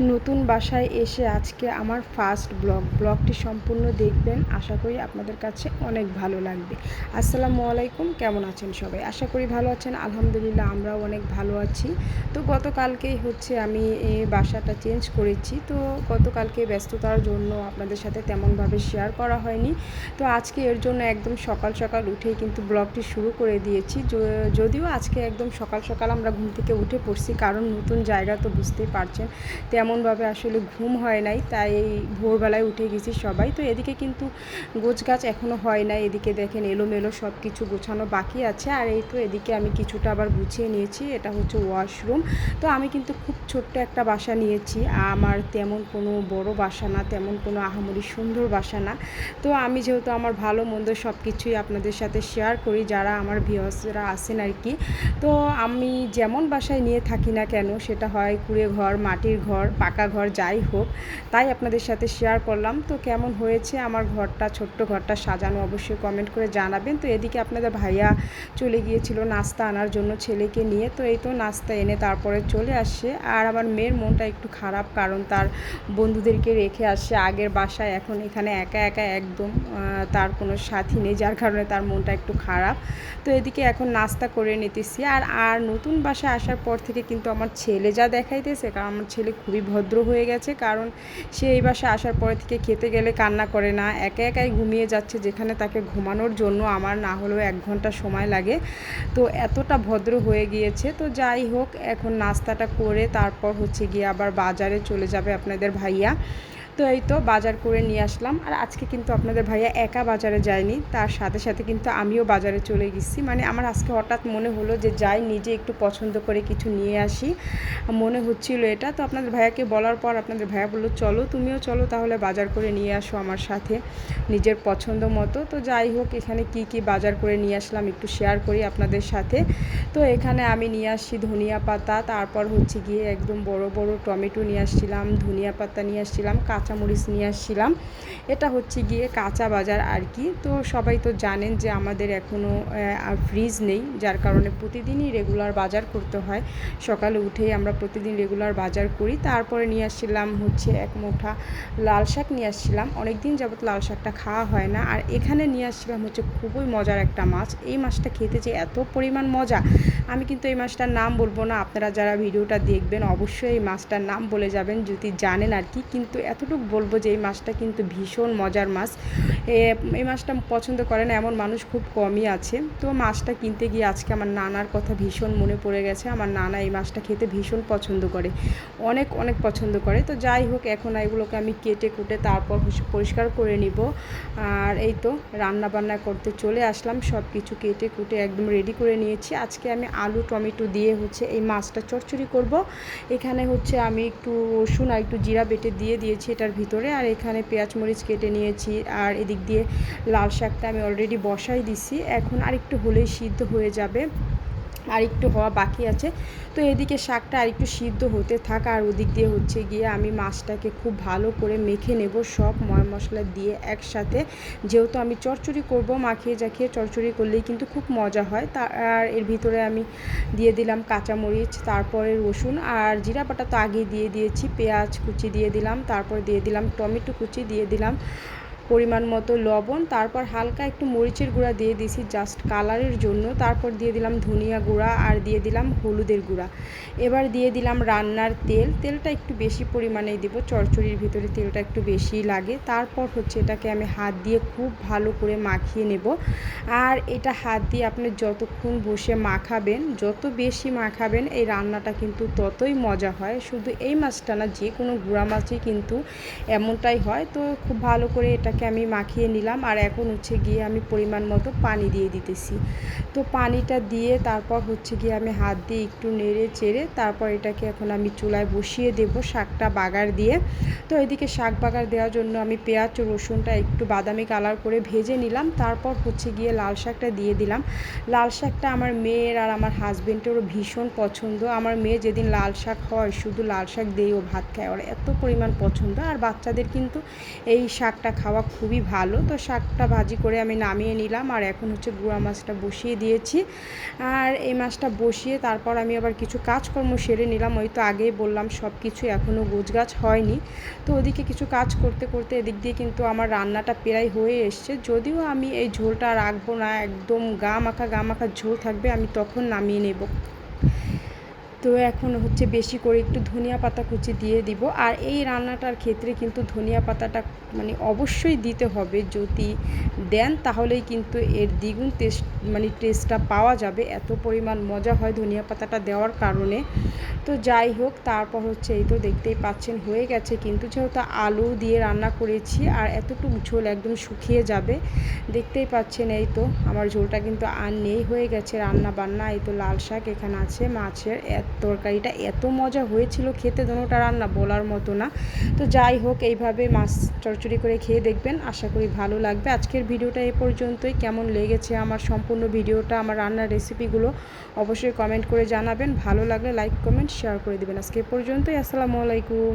নতুন বাসায় এসে আজকে আমার ফার্স্ট ব্লগ। ব্লগটি সম্পূর্ণ দেখবেন। আশা করি আপনাদের কাছে অনেক ভালো লাগবে। আসসালামু আলাইকুম। কেমন আছেন সবাই? আশা করি ভালো আছেন। আলহামদুলিল্লাহ আমরাও অনেক ভালো আছি। তো গতকালকেই হচ্ছে আমি এই বাসাটা চেঞ্জ করেছি। তো গতকালকে ব্যস্ততার জন্য আপনাদের সাথে তেমনভাবে শেয়ার করা হয়নি। তো আজকে এর জন্য একদম সকাল সকাল উঠেই কিন্তু ব্লগটি শুরু করে দিয়েছি। যদিও আজকে একদম সকাল সকাল আমরা ঘুম থেকে উঠে পড়ছি। কারণ নতুন জায়গা তো বুঝতেই পারছেন। তেমনভাবে আসলে ঘুম হয় নাই, তাই ভোরবেলায় উঠে গেছি সবাই। তো এদিকে কিন্তু গোছ গাছ এখনও হয় নাই, এদিকে দেখেন এলোমেলো সব কিছু গোছানো বাকি আছে। আর এই তো এদিকে আমি কিছুটা আবার গুছিয়ে নিয়েছি, এটা হচ্ছে ওয়াশরুম। তো আমি কিন্তু খুব ছোট্ট একটা বাসা নিয়েছি, আমার তেমন কোনো বড় বাসা না, তেমন কোনো আহামরি সুন্দর বাসা না। তো আমি যেহেতু আমার ভালো মন্দ সব কিছুই আপনাদের সাথে শেয়ার করি, যারা আমার ভিউয়ার্সরা আছেন আর কি, তো আমি যেমন বাসায় নিয়ে থাকি না কেন, সেটা হয় কুড়ে ঘর মাটির ঘর পাকা ঘর যাই হোক, তাই আপনাদের সাথে শেয়ার করলাম। তো কেমন হয়েছে আমার ঘরটা, ছোট্ট ঘরটা সাজানো অবশ্যই কমেন্ট করে জানাবেন। তো এদিকে আপনাদের ভাইয়া চলে গিয়েছিল নাস্তা আনার জন্য ছেলেকে নিয়ে। তো এই তো নাস্তা এনে তারপরে চলে আসে আর আমার মেয়ের মনটা একটু খারাপ, কারণ তার বন্ধুদেরকে রেখে আসে আগের বাসায়। এখন এখানে একা একা একদম তার কোনো সাথী নেই, যার কারণে তার মনটা একটু খারাপ। তো এদিকে এখন নাস্তা করে নিতেছি। আর আর নতুন বাসায় আসার পর থেকে কিন্তু আমার ছেলে যা দেখাইতেছে, কারণ আমার ছেলে খুবই ভদ্র হয়ে গেছে, কারণ সে এই বাসায় আসার পরে থেকে খেতে গেলে কান্না করে না, একা একাই ঘুমিয়ে যাচ্ছে যেখানে তাকে ঘুমানোর জন্য আমার না হলেও এক ঘণ্টা সময় লাগে। তো এতটা ভদ্র হয়ে গিয়েছে, তো যাই হোক, এখন নাস্তাটা করে তারপর হচ্ছে গিয়ে আবার বাজারে চলে যাবে আপনাদের ভাইয়া। তো এই তো বাজার করে নিয়ে আসলাম। আর আজকে কিন্তু আপনাদের ভাইয়া একা বাজারে যায়নি, তার সাথে সাথে কিন্তু আমিও বাজারে চলে গেছি। মানে আমার আজকে হঠাৎ মনে হলো যে যাই, নিজে একটু পছন্দ করে কিছু নিয়ে আসি। মনে হচ্ছিল এটা। তো আপনাদের ভাইয়াকে বলার পর আপনাদের ভাইয়া বলল, চলো, তুমিও চলো তাহলে বাজার করে নিয়ে আসো আমার সাথে নিজের পছন্দ মতো। তো যাই হোক, এখানে কি কি বাজার করে নিয়ে আসলাম একটু শেয়ার করি আপনাদের সাথে। তো এখানে আমি নিয়ে আসছি ধনিয়া পাতা, তারপর হচ্ছে গিয়ে একদম বড় বড় টমেটো নিয়ে আসছিলাম, ধনিয়া পাতা নিয়ে আসছিলাম কাঁচামরিচ নিয়ে আসছিলাম। এটা হচ্ছে গিয়ে কাঁচা বাজার আর কি। তো সবাই তো জানেন যে আমাদের এখনও ফ্রিজ নেই, যার কারণে প্রতিদিনই রেগুলার বাজার করতে হয়। সকালে উঠেই আমরা প্রতিদিন রেগুলার বাজার করি। তারপরে নিয়ে আসছিলাম হচ্ছে এক মুঠা লাল শাক নিয়ে আসছিলাম। অনেক দিন যাবত লাল শাকটা খাওয়া হয় না। আর এখানে নিয়ে আসছিলাম হচ্ছে খুবই মজার একটা মাছ। এই মাছটা খেতে যে এত পরিমাণ মজা, আমি কিন্তু এই মাছটার নাম বলব না। আপনারা যারা ভিডিওটা দেখবেন, অবশ্যই এই মাছটার নাম বলে যাবেন। যদি জানেন আর কি, কিন্তু এতটুকু বলব যে এই মাছটা কিন্তু ভীষণ মজার মাছ। এই মাছটা পছন্দ করে না, এমন মানুষ খুব কমই আছে। তো মাছটা কিনতে গিয়ে আজকে আমার নানার কথা ভীষণ মনে পড়ে গেছে। আমার নানা এই মাছটা খেতে ভীষণ পছন্দ করে, অনেক অনেক পছন্দ করে। তো যাই হোক, এখন এগুলোকে আমি কেটে কুটে তারপর পরিষ্কার করে নিব। আর এই তো রান্না বান্না করতে চলে আসলাম সব কিছু কেটে কুটে একদম রেডি করে নিয়েছি। আজকে আমি আলু, টমেটো দিয়ে হচ্ছে এই মাছটা চচ্চড়ি করব। এখানে হচ্ছে আমি একটু রসুন আর একটু জিরা বেটে দিয়ে দিয়েছি। এটার ভিতরে আর এখানে পেঁয়াজ মরিচ কেটে নিয়েছি আর এদিক দিয়ে লাল শাকটা আমি অলরেডি বসাই দিছি। এখন আর একটু হলেই সিদ্ধ হয়ে যাবে। আর একটু হওয়া বাকি আছে। তো এদিকে শাকটা আর একটু সিদ্ধ হতে থাক আর ওদিক দিয়ে হচ্ছে গিয়ে আমি মাছটাকে খুব ভালো করে মেখে নেব সব ময় মশলা দিয়ে একসাথে। যেহেতু আমি চচ্চড়ি করব মাখিয়ে জাখিয়ে চচ্চড়ি করলেই কিন্তু খুব মজা হয়। তা, আর এর ভিতরে আমি দিয়ে দিলাম কাঁচামরিচ, তারপরে রসুন আর জিরা বাটা তো আগে দিয়ে দিয়েছি, পেঁয়াজ কুচি দিয়ে দিলাম, তারপর দিয়ে দিলাম টমেটো কুচি দিয়ে দিলাম। পরিমাণ মতো লবণ, তারপর হালকা একটু মরিচের গুঁড়া দিয়ে দিয়েছি জাস্ট কালারের জন্য। তারপর দিয়ে দিলাম ধনিয়া গুঁড়া আর দিয়ে দিলাম হলুদের গুঁড়া। এবার দিয়ে দিলাম রান্নার তেল। তেলটা একটু বেশি পরিমাণেই দেবো, চচ্চড়ির ভিতরে তেলটা একটু বেশি লাগে। তারপর হচ্ছে এটাকে আমি হাত দিয়ে খুব ভালো করে মাখিয়ে নেব। আর এটা হাত দিয়ে আপনি যতক্ষণ বসে মাখাবেন, যত বেশি মাখাবেন, এই রান্নাটা কিন্তু ততই মজা হয়। শুধু এই মাছটা না, যে কোনো গুঁড়া মাছই কিন্তু এমনটাই হয়। তো খুব ভালো করে এটাকে আমি মাখিয়ে নিলাম আর এখন হচ্ছে গিয়ে আমি পরিমাণ মতো পানি দিয়ে দিতেছি। তো পানিটা দিয়ে তারপর হচ্ছে গিয়ে আমি হাত দিয়ে একটু নেড়ে চেড়ে তারপর এটাকে এখন আমি চুলায় বসিয়ে দেব শাকটা বাগার দিয়ে। তো এদিকে শাক বাগার দেওয়ার জন্য আমি পেঁয়াজ ও রসুনটা একটু বাদামি কালার করে ভেজে নিলাম। তারপর হচ্ছে গিয়ে লাল শাকটা দিয়ে দিলাম। লাল শাকটা আমার মেয়ের আর আমার হাজবেন্ডেরও ভীষণ পছন্দ। আমার মেয়ে যেদিন লাল শাক হয় শুধু লাল শাক দিয়েও ভাত খায়। ওর এত পরিমাণ পছন্দ। আর বাচ্চাদের কিন্তু এই শাকটা খাওয়া খাওয়া খুবই ভালো। তো শাকটা ভাজি করে আমি নামিয়ে নিলাম আর এখন হচ্ছে গুঁড়া মাছটা বসিয়ে দিয়েছি। আর এই মাছটা বসিয়ে তারপর আমি আবার কিছু কাজকর্ম সেরে নিলাম। ওই তো আগেই বললাম সব কিছু এখনও গোছগাছ হয়নি। তো ওদিকে কিছু কাজ করতে করতে এদিক দিয়ে কিন্তু আমার রান্নাটা প্রায় হয়ে এসছে। যদিও আমি এই ঝোলটা রাখব না, একদম গা মাখা গা মাখা ঝোল থাকবে, আমি তখন নামিয়ে নেব। তো এখন হচ্ছে বেশি করে একটু ধনিয়া পাতা কুচি দিয়ে দিব। আর এই রান্নাটার ক্ষেত্রে কিন্তু ধনিয়া পাতাটা মানে অবশ্যই দিতে হবে। যদি দেন তাহলেই কিন্তু এর দ্বিগুণ টেস্ট মানে টেস্টটা পাওয়া যাবে। এত পরিমাণ মজা হয় ধনিয়া পাতাটা দেওয়ার কারণে। তো যাই হোক, তারপর হচ্ছে এই তো দেখতেই পাচ্ছেন, হয়ে গেছে। কিন্তু যেহেতু আলু দিয়ে রান্না করেছি, আর এতটুকু ঝোল একদম শুকিয়ে যাবে, দেখতেই পাচ্ছেন এই তো আমার ঝোলটা কিন্তু আর নেই, হয়ে গেছে রান্না বান্না। এই তো লাল শাক এখানে আছে, মাছের তরকারিটা, এত মজা হয়েছিল খেতে দোনোটা রান্না বলার মতো না। তো যাই হোক, এইভাবে মাছ চড়চড়ি করে খেয়ে দেখবেন, আশা করি ভালো লাগবে। আজকের ভিডিওটা এ পর্যন্তই। কেমন লেগেছে আমার সম্পূর্ণ ভিডিওটা, আমার রান্নার রেসিপিগুলো অবশ্যই কমেন্ট করে জানাবেন। ভালো লাগলে লাইক কমেন্ট শেয়ার করে দেবেন আজকে পর্যন্তই আসসালামু আলাইকুম।